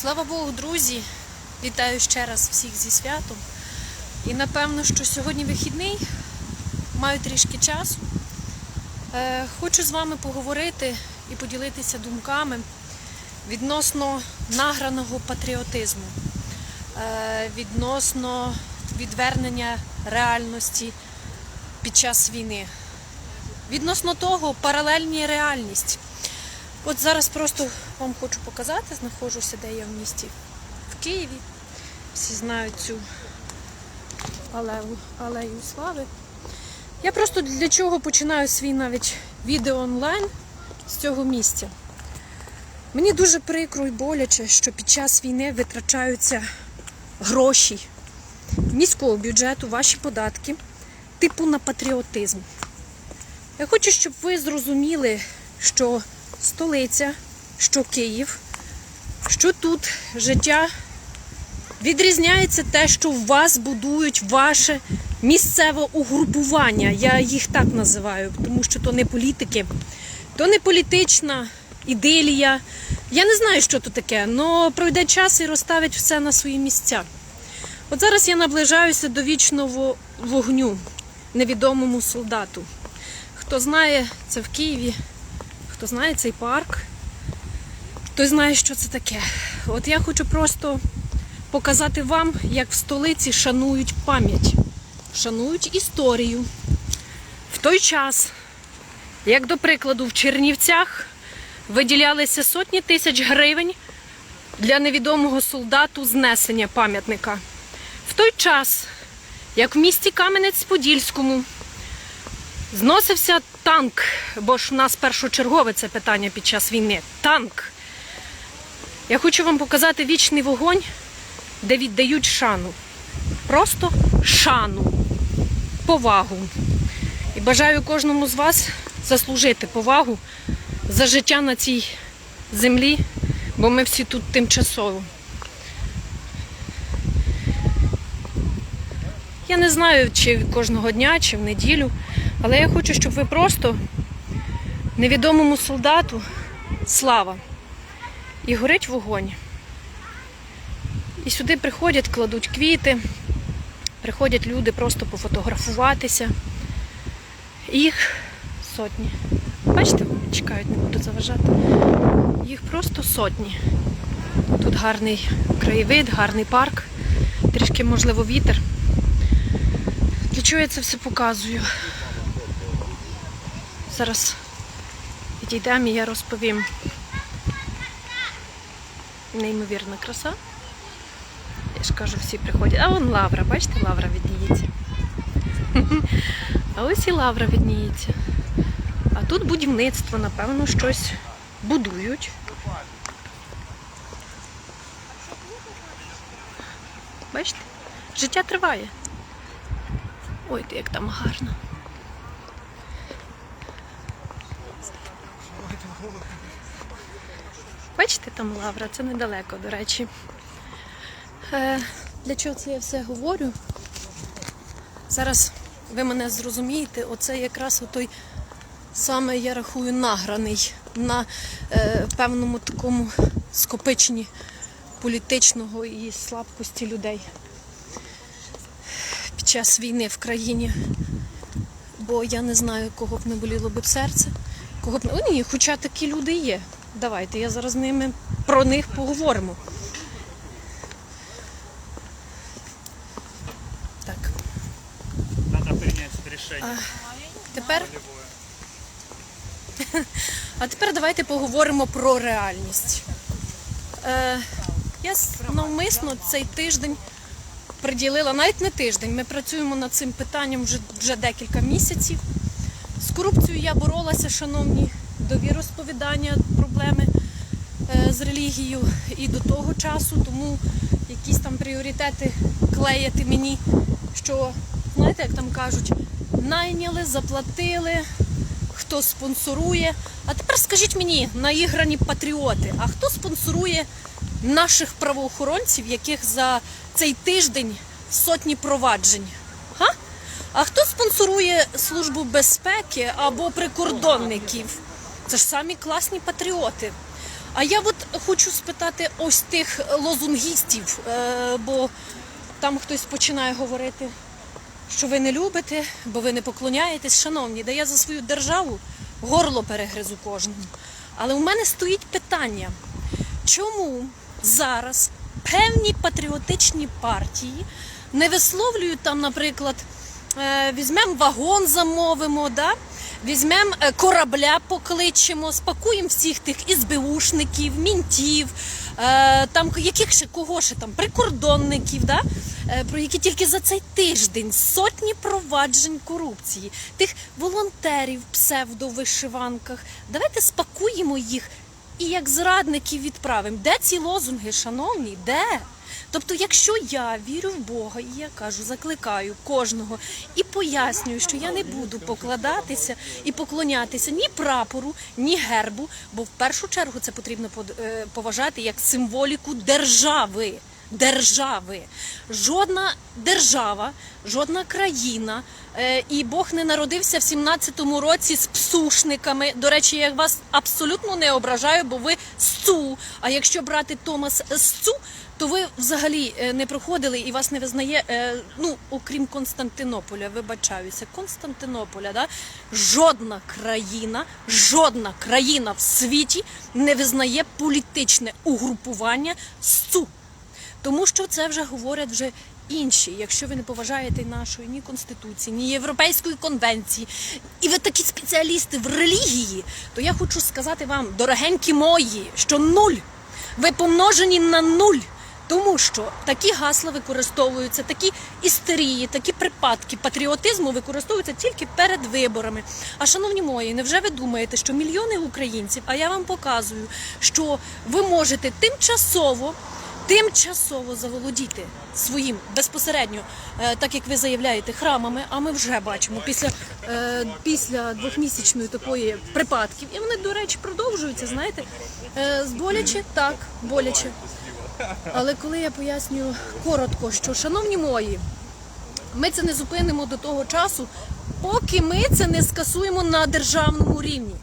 Слава Богу, друзі! Вітаю ще раз всіх зі святом. І напевно, що сьогодні вихідний, маю трішки часу. Е, хочу з вами поговорити і поділитися думками відносно награного патріотизму, е, відносно відвернення реальності під час війни. Відносно того, паралельні реальність. От зараз просто вам хочу показати, знаходжуся, де я в місті в Києві. Всі знають цю алею, алею слави. Я просто для чого починаю свій навіть відео онлайн з цього місця. Мені дуже прикро і боляче, що під час війни витрачаються гроші міського бюджету, ваші податки, типу на патріотизм. Я хочу, щоб ви зрозуміли, що столиця, що Київ, що тут життя відрізняється те, що в вас будують ваше місцеве угрупування. Я їх так називаю, тому що то не політики, то не політична ідилія. Я не знаю, що то таке, але пройде час і розставить все на свої місця. От зараз я наближаюся до вічного вогню невідомому солдату. Хто знає, це в Києві, хто знає цей парк, той знає, що це таке. От я хочу просто показати вам, як в столиці шанують пам'ять, шанують історію. В той час, як до прикладу, в Чернівцях виділялися сотні тисяч гривень для невідомого солдату знесення пам'ятника. В той час, як в місті Кам'янець-Подільському зносився танк, бо ж у нас першочергове це питання під час війни. Танк. Я хочу вам показати вічний вогонь, де віддають шану. Просто шану, повагу. І бажаю кожному з вас заслужити повагу за життя на цій землі, бо ми всі тут тимчасово. Я не знаю, чи кожного дня, чи в неділю, але я хочу, щоб ви просто невідомому солдату слава і горить вогонь. І сюди приходять, кладуть квіти, приходять люди просто пофотографуватися. Їх сотні. Бачите, чекають, не буду заважати. Їх просто сотні. Тут гарний краєвид, гарний парк, трішки, можливо, вітер. Для чого я це все показую? Зараз підійдемо і я розповім. Неймовірна краса. Я ж кажу, всі приходять. А вон лавра, бачите, лавра відніється. А ось і лавра відніється. А тут будівництво, напевно, щось будують. Бачите? Життя триває. Ой, ти як там гарно. Бачите, там лавра, це недалеко, до речі. Е, для чого це я все говорю? Зараз ви мене зрозумієте, оце якраз той саме, я рахую, награний на е, певному такому скопиченні політичного і слабкості людей під час війни в країні. Бо я не знаю, кого б не боліло б серце, кого б ні, хоча такі люди є. Давайте, я зараз з ними про них поговоримо. Так, Надо принять решение. тепер. А тепер давайте поговоримо про реальність. Е, я навмисно цей тиждень приділила, навіть не тиждень, ми працюємо над цим питанням вже, вже декілька місяців. Корупцією я боролася, шановні, до віросповідання, проблеми е, з релігією і до того часу, тому якісь там пріоритети клеяти мені, що, знаєте, як там кажуть, найняли, заплатили, хто спонсорує. А тепер скажіть мені, наіграні патріоти, а хто спонсорує наших правоохоронців, яких за цей тиждень сотні проваджень? А хто спонсорує Службу безпеки або прикордонників? Це ж самі класні патріоти. А я от хочу спитати ось тих лозунгістів, е, бо там хтось починає говорити, що ви не любите, бо ви не поклоняєтесь. Шановні, да я за свою державу горло перегризу кожному. Але у мене стоїть питання, чому зараз певні патріотичні партії не висловлюють там, наприклад, візьмемо вагон, замовимо, да? візьмемо е, корабля, покличемо, спакуємо всіх тих ізбеушників, мінтів, е, там яких ще кого ще там, прикордонників, да? е, про які тільки за цей тиждень сотні проваджень корупції, тих волонтерів псевдовишиванках. Давайте спакуємо їх і як зрадників відправимо. Де ці лозунги, шановні? Де? Тобто, якщо я вірю в Бога, і я кажу, закликаю кожного і пояснюю, що я не буду покладатися і поклонятися ні прапору, ні гербу, бо в першу чергу це потрібно е, поважати як символіку держави. Держави. Жодна держава, жодна країна, е, і Бог не народився в 17-му році з псушниками. До речі, я вас абсолютно не ображаю, бо ви СЦУ. А якщо брати Томас СЦУ, то ви взагалі е, не проходили і вас не визнає, е, ну окрім Константинополя, вибачаюся, Константинополя, да? жодна країна, жодна країна в світі не визнає політичне угрупування СЦУ. Тому що це вже говорять вже інші. Якщо ви не поважаєте нашої ні конституції, ні європейської конвенції, і ви такі спеціалісти в релігії, то я хочу сказати вам, дорогенькі мої, що нуль. Ви помножені на нуль. Тому що такі гасла використовуються, такі істерії, такі припадки патріотизму використовуються тільки перед виборами. А шановні мої, невже ви думаєте, що мільйони українців, а я вам показую, що ви можете тимчасово тимчасово заволодіти своїм безпосередньо, е, так як ви заявляєте, храмами. А ми вже бачимо після, е, після двохмісячної такої припадків, і вони, до речі, продовжуються. Знаєте, Е, боляче так, боляче. Але коли я пояснюю коротко, що шановні мої, ми це не зупинимо до того часу, поки ми це не скасуємо на державному рівні.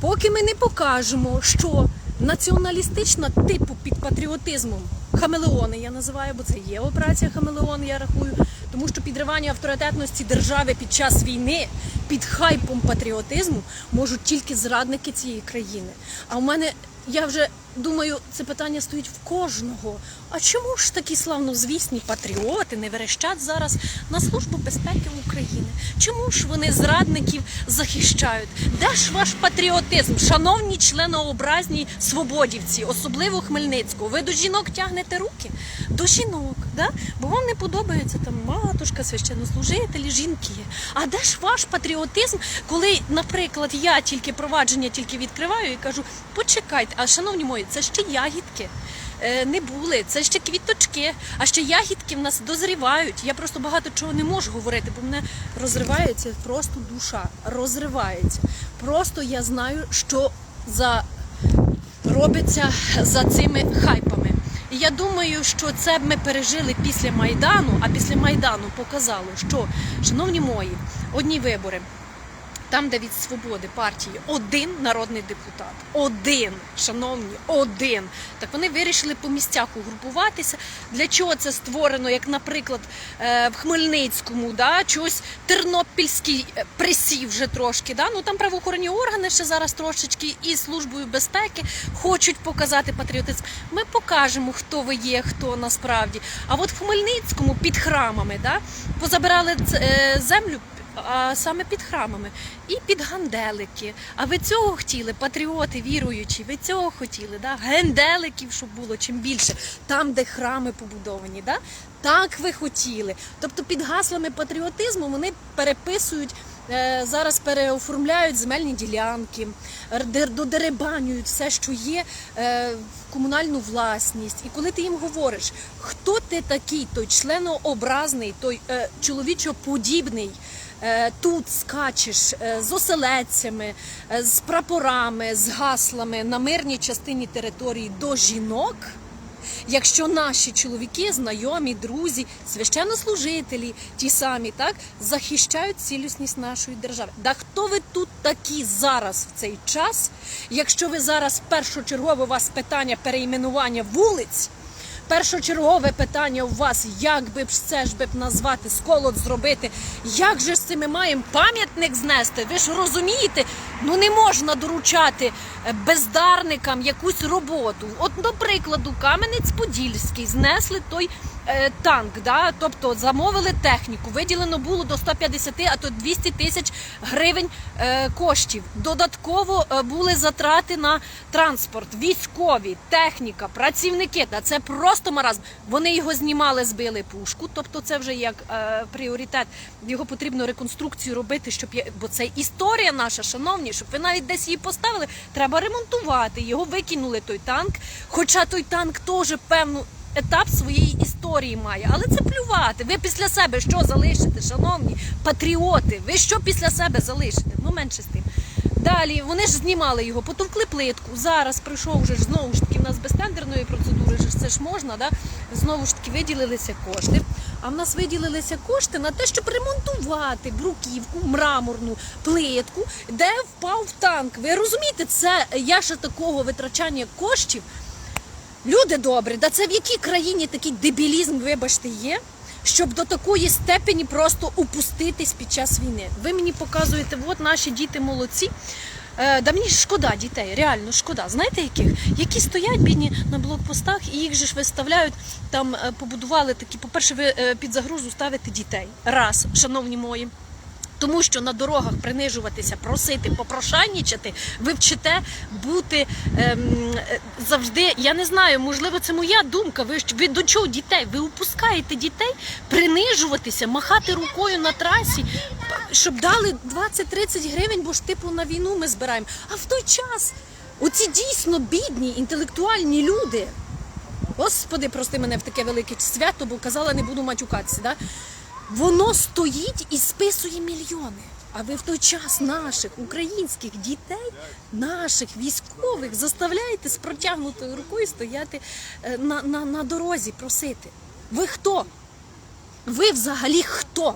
Поки ми не покажемо, що націоналістична типу під патріотизмом хамелеони я називаю, бо це є операція Хамелеон, я рахую, тому що підривання авторитетності держави під час війни під хайпом патріотизму можуть тільки зрадники цієї країни. А в мене я вже думаю, це питання стоїть в кожного. А чому ж такі славнозвісні патріоти не верещать зараз на службу безпеки України? Чому ж вони зрадників захищають? Де ж ваш патріотизм, шановні членообразні свободівці, особливо Хмельницького? Ви до жінок тягнете руки? До жінок, да? бо вам не подобається там матушка, священнослужителі, жінки. А де ж ваш патріотизм, коли, наприклад, я тільки провадження тільки відкриваю і кажу, почекайте, а шановні мої, це ще ягідки. Е, Не були, це ще квіточки, а ще ягідки в нас дозрівають. Я просто багато чого не можу говорити, бо мене розривається просто душа. Розривається. Просто я знаю, що за робиться за цими хайпами. Я думаю, що це ми пережили після Майдану, а після Майдану показало, що, шановні мої, одні вибори. Там, де від свободи партії один народний депутат, один, шановні, один. Так вони вирішили по місцях угрупуватися. Для чого це створено, як, наприклад, е, в Хмельницькому, да, чогось Тернопільський е, присів вже трошки. Да? Ну там правоохоронні органи ще зараз трошечки і службою безпеки хочуть показати патріотизм. Ми покажемо, хто ви є, хто насправді. А от в Хмельницькому під храмами да, позабирали е, землю а саме під храмами і під ганделики. А ви цього хотіли, патріоти віруючі, ви цього хотіли, да? генделиків, щоб було чим більше, там, де храми побудовані. Да? Так ви хотіли. Тобто під гаслами патріотизму вони переписують. е, Зараз переоформляють земельні ділянки, додеребанюють все, що є е, в комунальну власність. І коли ти їм говориш, хто ти такий, той членообразний, той е, чоловічоподібний, тут скачеш е, з оселедцями, е, з прапорами, з гаслами на мирній частині території до жінок. якщо наші чоловіки, знайомі, друзі, священнослужителі, ті самі, так захищають цілісність нашої держави. Да хто ви тут такі зараз в цей час? Якщо ви зараз першочергове у вас питання перейменування вулиць? Першочергове питання у вас, як би ж це ж би б назвати, сколот зробити, як же ж це ми маємо пам'ятник знести? Ви ж розумієте, ну не можна доручати е, бездарникам якусь роботу. От, до прикладу, Кам'янець-Подільський знесли той танк, да? тобто замовили техніку, виділено було до 150, а то 200 тисяч гривень е, коштів. Додатково е, були затрати на транспорт, військові, техніка, працівники. Та це просто маразм. Вони його знімали, збили пушку. Тобто, це вже як е, пріоритет. Його потрібно реконструкцію робити, щоб я, бо це історія наша, шановні, щоб ви навіть десь її поставили. Треба ремонтувати. Його викинули той танк. Хоча той танк теж певну. Етап своєї історії має, але це плювати. Ви після себе що залишите, шановні патріоти? Ви що після себе залишите? Ну менше з тим. Далі вони ж знімали його, потовкли плитку. Зараз прийшов вже ж знову ж таки в нас без тендерної процедури, ж це ж можна, да? знову ж таки виділилися кошти. А в нас виділилися кошти на те, щоб ремонтувати бруківку, мраморну плитку, де впав танк. Ви розумієте, це я ще такого витрачання коштів. Люди добрі, да це в якій країні такий дебілізм, вибачте, є, щоб до такої степені просто упуститись під час війни. Ви мені показуєте, от наші діти молодці. Е, да мені шкода дітей, реально шкода. Знаєте яких? Які стоять бідні на блокпостах і їх же ж виставляють, там е, побудували такі, по-перше, ви е, під загрозу ставите дітей. Раз, шановні мої. Тому що на дорогах принижуватися, просити, попрошайнічати, ви вчите бути ем, завжди. Я не знаю, можливо, це моя думка. Ви ви до чого дітей? Ви упускаєте дітей принижуватися, махати рукою на трасі, щоб дали 20-30 гривень, бо ж типу на війну ми збираємо. А в той час оці дійсно бідні інтелектуальні люди. Господи, прости мене в таке велике свято, бо казала, не буду матюкатися. Да? Воно стоїть і списує мільйони. А ви в той час наших українських дітей, наших військових заставляєте з протягнутою рукою стояти е, на, на, на дорозі, просити. Ви хто? Ви взагалі хто?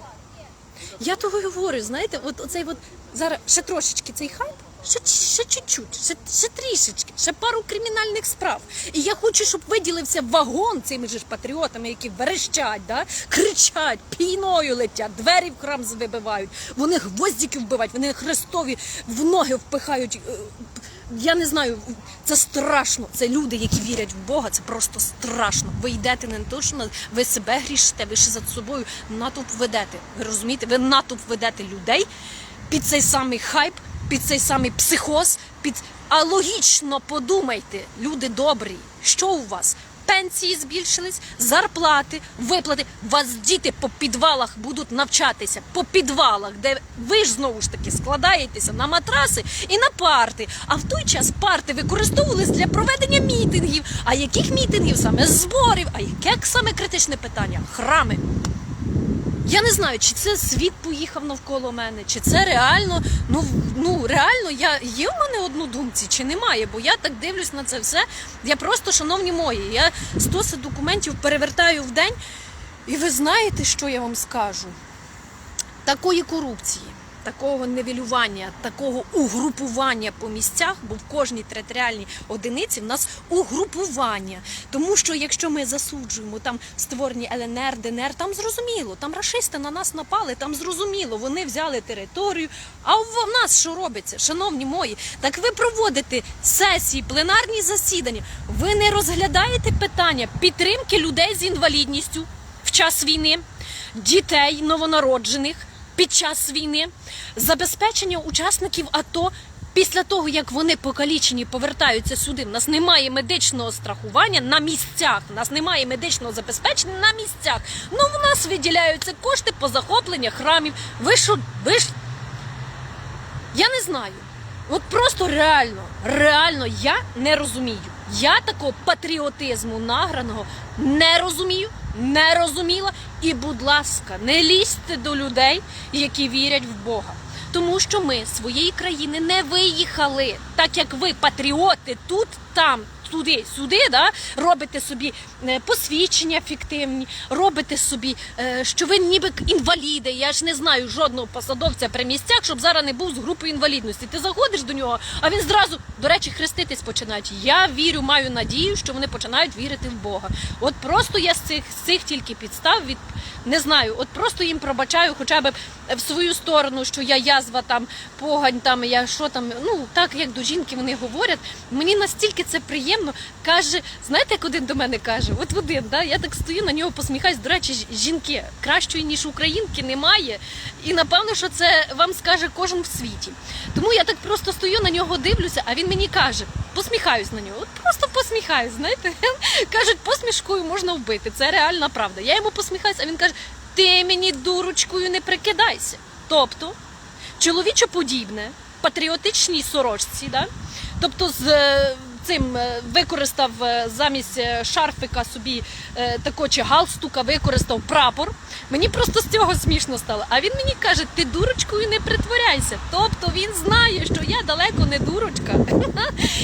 Я того говорю, знаєте, от оцей от зараз ще трошечки цей хайп, ще, ще чуть-чуть, ще, ще трішечки, ще пару кримінальних справ. І я хочу, щоб виділився вагон цими ж патріотами, які верещать, да? кричать, пійною летять, двері в храм вибивають, вони гвоздики вбивають, вони Христові в ноги впихають. е, Я не знаю, це страшно. Це люди, які вірять в Бога. Це просто страшно. Ви йдете не то, що ви себе грішите, ви ще за собою натовп ведете. Ви розумієте? Ви натовп ведете людей під цей самий хайп, під цей самий психоз. Під а логічно подумайте, люди добрі, що у вас? Пенсії збільшились, зарплати, виплати. Вас діти по підвалах будуть навчатися, по підвалах, де ви ж знову ж таки складаєтеся на матраси і на парти. А в той час парти використовувались для проведення мітингів. А яких мітингів? Саме зборів. А яке саме критичне питання? Храми. Я не знаю, чи це світ поїхав навколо мене, чи це реально. Ну ну реально, я є в мене однодумці, чи немає, бо я так дивлюсь на це все. Я просто, шановні мої, я стоси документів перевертаю в день, і ви знаєте, що я вам скажу? Такої корупції, такого невілювання, такого угрупування по місцях, бо в кожній територіальній одиниці в нас угрупування. Тому що якщо ми засуджуємо там створені ЛНР, ДНР, там зрозуміло, там рашисти на нас напали, там зрозуміло, вони взяли територію. А в нас що робиться, шановні мої? Так ви проводите сесії, пленарні засідання. Ви не розглядаєте питання підтримки людей з інвалідністю в час війни, дітей новонароджених під час війни, забезпечення учасників АТО. Після того, як вони покалічені повертаються сюди, в нас немає медичного страхування на місцях. В нас немає медичного забезпечення на місцях. Ну в нас виділяються кошти по захопленню храмів. Ви що, ви ж я не знаю. От просто реально, реально я не розумію. Я такого патріотизму награного не розумію, не розуміла. І, будь ласка, не лізьте до людей, які вірять в Бога. Тому що ми з своєї країни не виїхали, так як ви, патріоти, тут, там, туди, сюди, да, робите собі е, посвідчення фіктивні, робите собі, е, що ви ніби інваліди. Я ж не знаю жодного посадовця при місцях, щоб зараз не був з групою інвалідності. Ти заходиш до нього, а він зразу, до речі, хреститись починають. Я вірю, маю надію, що вони починають вірити в Бога. От просто я з цих, з цих тільки підстав від не знаю, от просто їм пробачаю, хоча б в свою сторону, що я язва там, погань там, я що там, ну так як до жінки вони говорять. Мені настільки це приємно. Каже, знаєте, як один до мене каже, от один, да, я так стою на нього, посміхаюсь. До речі, жінки кращої ніж українки немає. І напевно, що це вам скаже кожен в світі. Тому я так просто стою на нього, дивлюся, а він мені каже, посміхаюсь на нього. От просто посміхаюсь, знаєте. Кажуть, посмішкою можна вбити. Це реальна правда. Я йому посміхаюсь, а він каже: ти мені дурочкою не прикидайся. Тобто, чоловічоподібне, патріотичній сорочці, да? тобто з е, цим е, використав е, замість е, шарфика собі тако чи галстука, використав прапор. Мені просто з цього смішно стало. А він мені каже: ти дурочкою не притворяйся. Тобто він знає, що я далеко не дурочка.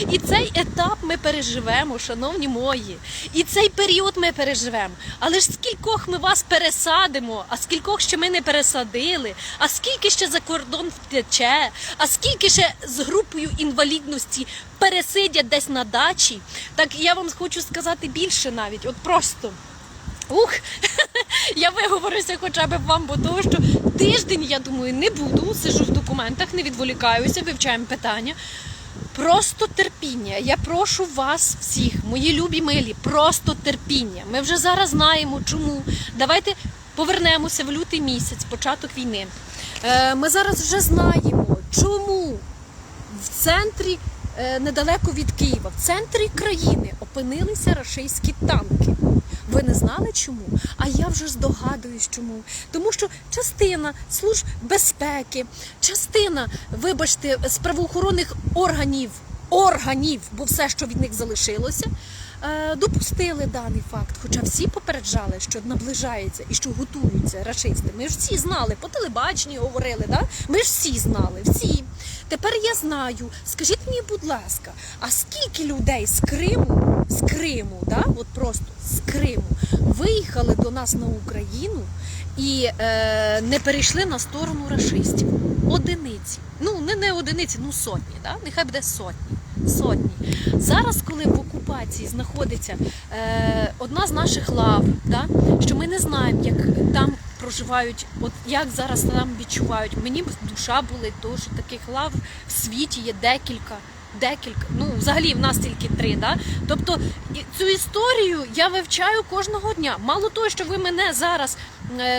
І цей етап ми переживемо, шановні мої. І цей період ми переживемо. Але ж скількох ми вас пересадимо, а скількох ще ми не пересадили, а скільки ще за кордон втече, а скільки ще з групою інвалідності пересидять десь на дачі. Так я вам хочу сказати більше навіть, от просто. Ух, я виговорюся хоча б вам, бо того, що тиждень, я думаю, не буду. Сижу в документах, не відволікаюся, вивчаємо питання. Просто терпіння. Я прошу вас всіх, мої любі милі, просто терпіння. Ми вже зараз знаємо, чому. Давайте повернемося в лютий місяць, початок війни. Е, Ми зараз вже знаємо, чому в центрі, недалеко від Києва, в центрі країни опинилися рашистські танки. Ви не знали чому? А я вже здогадуюсь чому. Тому що частина служб безпеки, частина, вибачте, з правоохоронних органів, органів, бо все, що від них залишилося, е, допустили даний факт. Хоча всі попереджали, що наближається і що готуються рашисти. Ми ж всі знали, по телебаченню говорили, да? ми ж всі знали, всі. Тепер я знаю. Скажіть мені, будь ласка, а скільки людей з Криму, з Криму, да? от просто з Криму, виїхали до нас на Україну і е, не перейшли на сторону рашистів? Одиниці. Ну, не, не одиниці, ну сотні, да? нехай буде сотні. Сотні. Зараз, коли в окупації знаходиться е, одна з наших лав, да? що ми не знаємо, як там проживають, от як зараз там відчувають. Мені б душа болить, тому що таких лав в світі є декілька. Декілька, ну взагалі в нас тільки три. Да? Тобто цю історію я вивчаю кожного дня. Мало того, що ви мене зараз,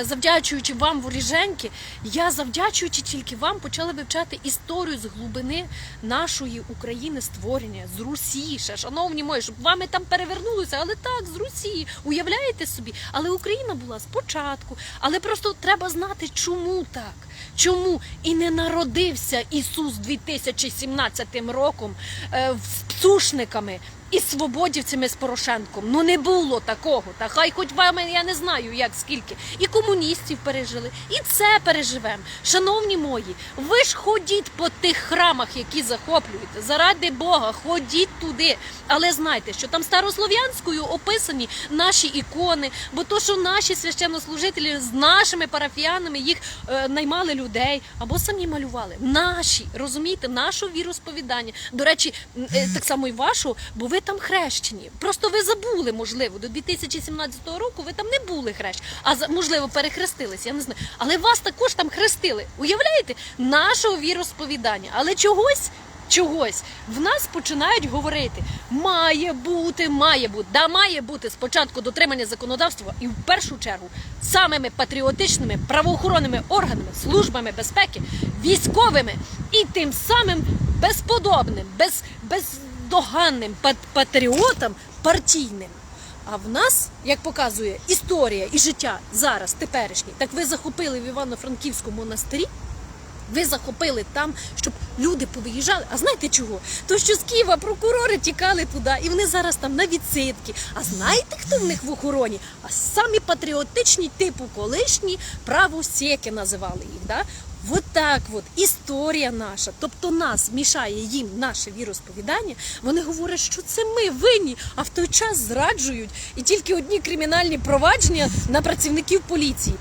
завдячуючи вам воріженьки, я завдячуючи тільки вам почала вивчати історію з глибини нашої України створення з Русі. Ще, шановні мої, щоб вами там перевернулося, але так, з Русі. Уявляєте собі? Але Україна була спочатку. Але просто треба знати, чому так. Чому і не народився Ісус 2017 роком е, з псушниками і свободівцями з Порошенком? Ну не було такого. Та хай хоч вами я не знаю, як скільки. І комуністів пережили, і це переживемо. Шановні мої, ви ж ходіть по тих храмах, які захоплюєте. Заради Бога, ходіть туди. Але знайте, що там старослов'янською описані наші ікони, бо то, що наші священнослужителі з нашими парафіянами їх е, наймали людей або самі малювали. Наші, розумієте, нашого віросповідання. До речі, е, так само і вашого, бо ви там хрещені. Просто ви забули, можливо, до 2017 року ви там не були хрещені, а можливо перехрестилися. Я не знаю. Але вас також там хрестили. Уявляєте, нашого віросповідання. Але чогось. Чогось в нас починають говорити: має бути, має бути, да має бути спочатку дотримання законодавства і в першу чергу самими патріотичними правоохоронними органами, службами безпеки, військовими і тим самим безподобним, без без, бездоганним пат- патріотам партійним. А в нас, як показує історія і життя зараз, теперішнє, так ви захопили в Івано-Франківському монастирі. Ви захопили там, щоб люди повиїжджали. А знаєте чого? То що з Києва прокурори тікали туди, і вони зараз там на відсидки. А знаєте, хто в них в охороні? А самі патріотичні, типу колишні правосеки називали їх. Да? Вот так от історія наша, тобто нас мішає їм наше віросповідання. Вони говорять, що це ми винні, а в той час зраджують і тільки одні кримінальні провадження на працівників поліції.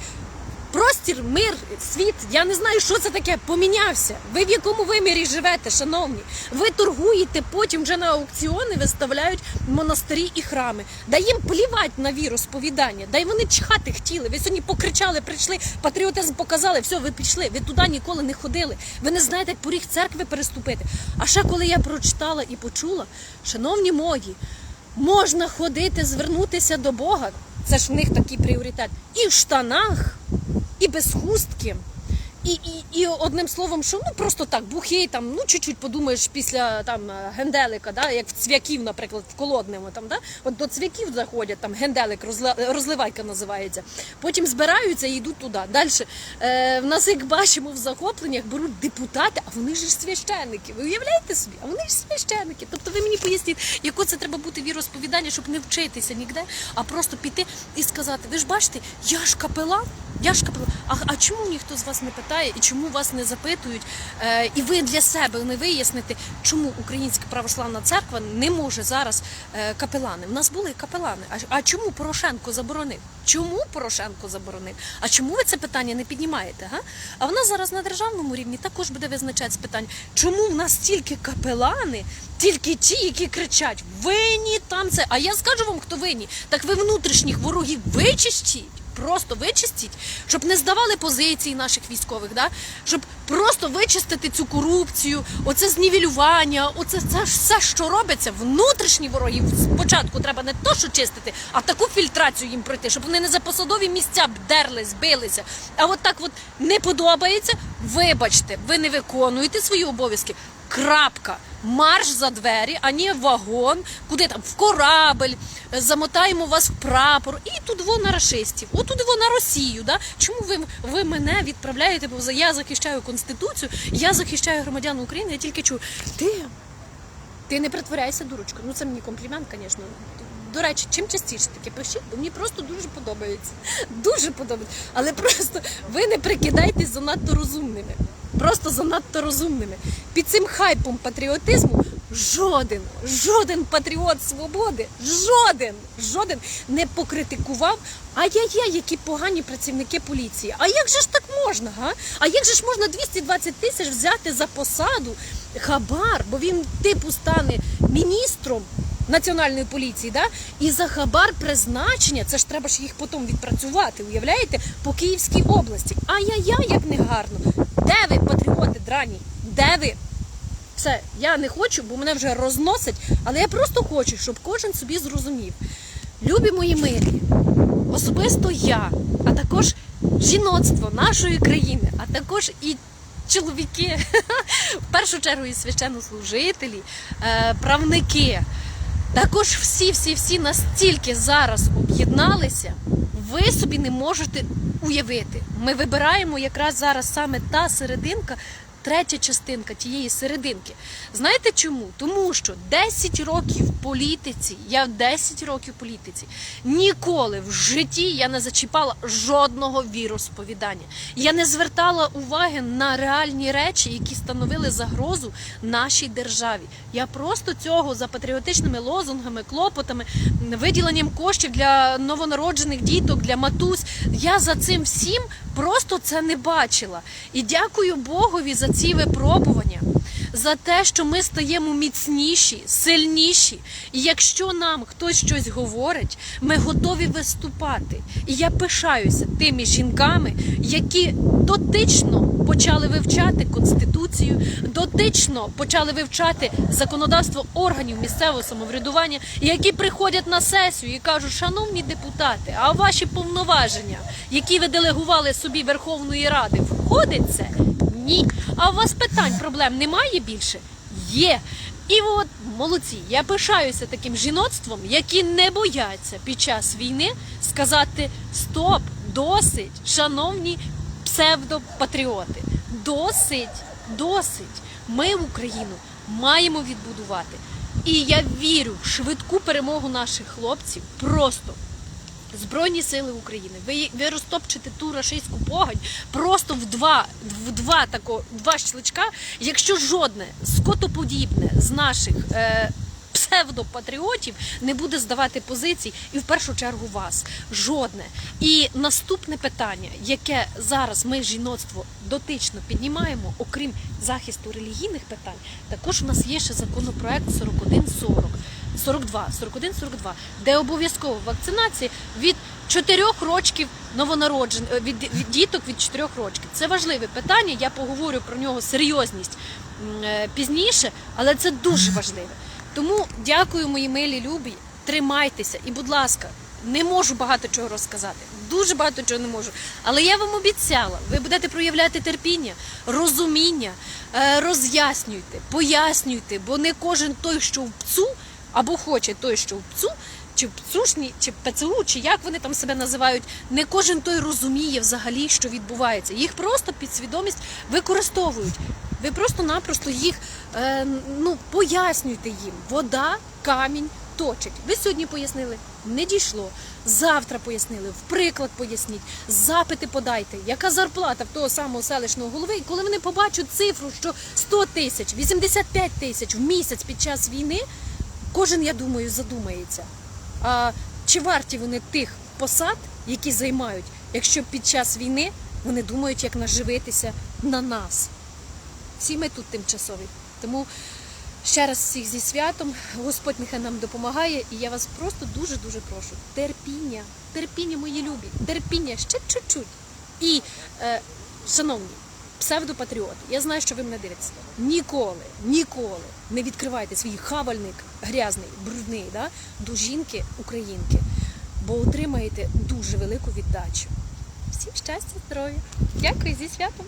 Простір, мир, світ, я не знаю, що це таке, помінявся. Ви в якому вимірі живете, шановні? Ви торгуєте, потім вже на аукціони виставляють монастирі і храми. Да їм плівать на віросповідання, да й вони чхати хотіли. Ви сьогодні покричали, прийшли, патріотизм показали, все, ви пішли. Ви туди ніколи не ходили. Ви не знаєте, як поріг церкви переступити. А ще коли я прочитала і почула, шановні мої, можна ходити, звернутися до Бога. Це ж в них такий пріоритет. І в штанах, і без хустки. І, і, і одним словом, що ну просто так, бухий, там, ну чуть-чуть подумаєш після там генделика, да, як в цвяків, наприклад, в колодному, там, да, от до цвяків заходять, там генделик, розли- розливайка називається. Потім збираються і йдуть туди. Далі е, в нас, як бачимо, в захопленнях беруть депутати, а вони ж священники. Ви уявляєте собі? А вони ж священники. Тобто ви мені поясніть, яке це треба бути віросповідання, щоб не вчитися ніде, а просто піти і сказати: ви ж бачите, я ж капелан, я ж капелан. А, а чому ніхто з вас не питає і чому вас не запитують? Е, і ви для себе не виясните, чому Українська православна церква не може зараз е, капелани? У нас були капелани. А, а чому Порошенко заборонив? Чому Порошенко заборонив? А чому ви це питання не піднімаєте? Га? А вона зараз на державному рівні також буде визначати з питань, чому в нас тільки капелани, тільки ті, які кричать винні там це. А я скажу вам, хто винні. Так ви внутрішніх ворогів вичистіть. Просто вичистіть, щоб не здавали позиції наших військових, да? щоб просто вичистити цю корупцію, оце знівелювання, оце це все, що робиться, внутрішні вороги. Спочатку треба не то, що чистити, а таку фільтрацію їм пройти, щоб вони не за посадові місця бдерлись, билися. А от так от не подобається. Вибачте, ви не виконуєте свої обов'язки. Крапка. Марш за двері, а не вагон, куди там в корабель, замотаємо вас в прапор, і тут во на рашистів, отут во на Росію. Да? Чому ви, ви мене відправляєте? Бо я захищаю конституцію, я захищаю громадян України. Я тільки чую, ти, ти не притворяйся, дурочка. Ну це мені комплімент, звісно. До речі, чим частіше таке пишіть, бо мені просто дуже подобається. Дуже подобається. Але просто ви не прикидайтесь занадто розумними. Просто занадто розумними. Під цим хайпом патріотизму жоден, жоден патріот свободи, жоден, жоден не покритикував. Ай-яй-яй, які погані працівники поліції. А як же ж так можна? Га? А як же ж можна 220 тисяч взяти за посаду хабар, бо він типу стане міністром національної поліції, да? і за хабар призначення, це ж треба ж їх потім відпрацювати, уявляєте, по Київській області. Ай-яй-яй, як негарно. Де ви, патріоти драні? Де ви? Все, я не хочу, бо мене вже розносить, але я просто хочу, щоб кожен собі зрозумів. Любі мої милі, особисто я, а також жіноцтво нашої країни, а також і чоловіки, в першу чергу і священнослужителі, е, правники. Також всі, всі, всі настільки зараз об'єдналися, ви собі не можете уявити. Ми вибираємо якраз зараз саме та серединка, третя частинка тієї серединки. Знаєте чому? Тому що 10 років політиці, я 10 років політиці, ніколи в житті я не зачіпала жодного віросповідання. Я не звертала уваги на реальні речі, які становили загрозу нашій державі. Я просто цього за патріотичними лозунгами, клопотами, виділенням коштів для новонароджених діток, для матусь. Я за цим всім просто це не бачила. І дякую Богові за ці випробування. За те, що ми стаємо міцніші, сильніші, і якщо нам хтось щось говорить, ми готові виступати. І я пишаюся тими жінками, які дотично почали вивчати конституцію, дотично почали вивчати законодавство органів місцевого самоврядування, які приходять на сесію і кажуть, шановні депутати, а ваші повноваження, які ви делегували собі Верховної Ради, входить це? Ні. А у вас питань, проблем немає більше? Є. І от молодці, я пишаюся таким жіноцтвом, які не бояться під час війни сказати стоп, досить, шановні псевдопатріоти. Досить, досить. Ми Україну маємо відбудувати. І я вірю в швидку перемогу наших хлопців. Просто Збройні сили України. Ви, ви розтопчете ту рашистську погань просто в два, в два тако, два щелчка, якщо жодне скотоподібне з наших. Е, Псевдопатріотів не буде здавати позицій, і в першу чергу вас жодне. І наступне питання, яке зараз ми жіноцтво дотично піднімаємо, окрім захисту релігійних питань, також у нас є ще законопроект 4140. 42, 41, 42, де обов'язково вакцинація від 4 років новонароджених від, від діток від 4 років. Це важливе питання. Я поговорю про нього серйозність е, пізніше, але це дуже важливе. Тому дякую, мої милі любі. Тримайтеся і, будь ласка, не можу багато чого розказати. Дуже багато чого не можу. Але я вам обіцяла, ви будете проявляти терпіння, розуміння, е, роз'яснюйте, пояснюйте, бо не кожен той, що в ПЦУ, або хоче той, що в ПЦУ, чи ПЦУшні, чи ПЦУ, чи як вони там себе називають, не кожен той розуміє взагалі, що відбувається. Їх просто підсвідомість використовують. Ви просто-напросто їх е, ну, пояснюйте їм. Вода, камінь точить. Ви сьогодні пояснили, не дійшло. Завтра пояснили, в приклад поясніть, запити подайте, яка зарплата в того самого селищного голови. І коли вони побачать цифру, що 100 тисяч, 85 тисяч в місяць під час війни, кожен, я думаю, задумається. А чи варті вони тих посад, які займають, якщо під час війни вони думають, як наживитися на нас? Всі ми тут тимчасові. Тому ще раз всіх зі святом. Господь нехай нам допомагає, і я вас просто дуже дуже прошу. Терпіння, терпіння, мої любі, терпіння ще чуть-чуть. І, е, шановні, псевдопатріоти, я знаю, що ви мене дивитеся. Ніколи, ніколи не відкривайте свій хавальник грязний, брудний да, до жінки українки, бо отримаєте дуже велику віддачу. Всім щастя, здоров'я. Дякую зі святом.